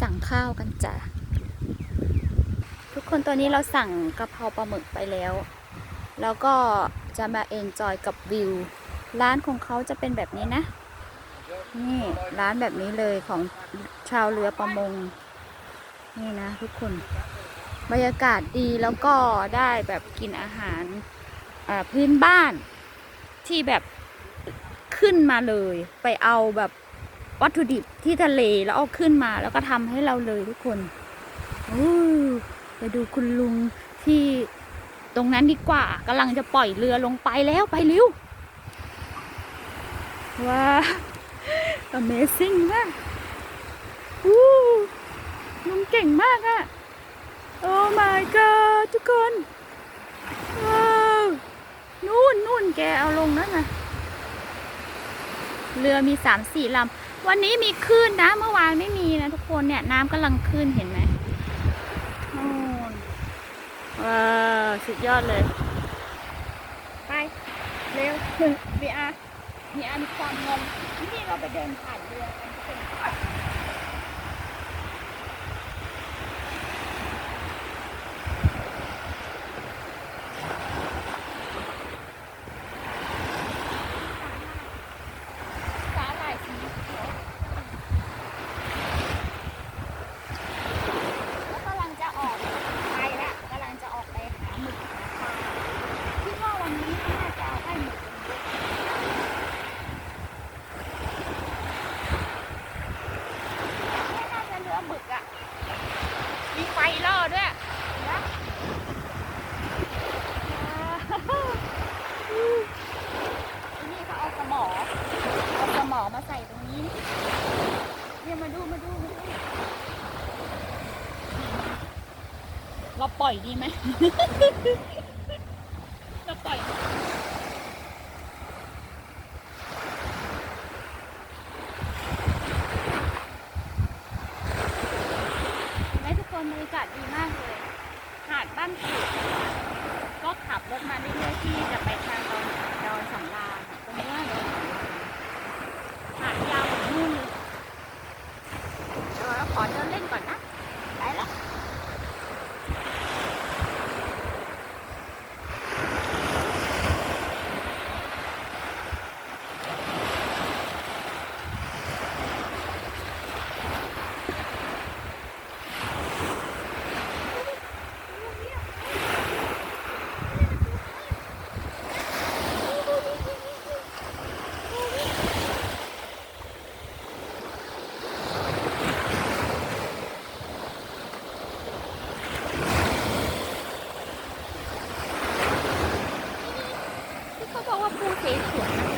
สั่งข้าวกันจ้ะทุกคนตอนนี้เราสั่งกะเพราปลาหมึกไปแล้ว แล้วก็จะมาเอนจอยกับวิว ร้านของเขาจะเป็นแบบนี้นะ นี่ร้านแบบนี้เลยของชาวเรือประมง นี่นะทุกคนบรรยากาศดีแล้วก็ได้แบบกินอาหารพื้นบ้านที่แบบขึ้นมาเลย ไปเอาแบบ วัตถุดิบที่ทะเลแล้วเอาขึ้นมาแล้วก็ทำให้เราเลยทุกคนอไปดูคุณลุงที่ตรงนั้นดีกว่ากำลังจะปล่อยเรือลงไปแล้วไปเร็วว้า Amazing มากอู้ลุงเก่งมากอะโอ้ my god ทุกคนว้าวนู่นนู่นแกเอาลงนั่นนะเรือมีสามสี่ลำ วันนี้มีคลื่นนะเมื่อวานไม่มีนะทุกคนเนี่ยน้ำกำลังขึ้นเห็นไหมโอ้ว้าวสุดยอดเลย ไปเร็วบีอามีอามีความงงนี่เราไปเดินผ่านเรือกันทุกคน สาหร่ายสีเขียวแล้วกำลังจะออกไปละกำลังจะออกไปหาหมึกหาปลาคิดว่าวันนี้น่าจะได้หมึกกันเยอะไม่น่าจะเหลือหมึกอะ มีไฟล่อด้วยนะว้าวอันนี่เขาเอาสมอ เอาสมอมาใส่ตรงนี้เนี่ยมาดูมาดูมาดู เราปล่อยดีไหม เราปล่อยไหมทุกคนบรรยากาศดีมากเลย หาดบ้านขุดก็ขับรถมาเรื่อยๆที่จะไปทางดอนดอนสำราญอะตรงนี้ว่าดอนสำราญ หาดยาวถึงนู่นเลยเดี๋ยวเราขอเดินเล่นก่อนนะ ไปแล้ว ที่เขาบ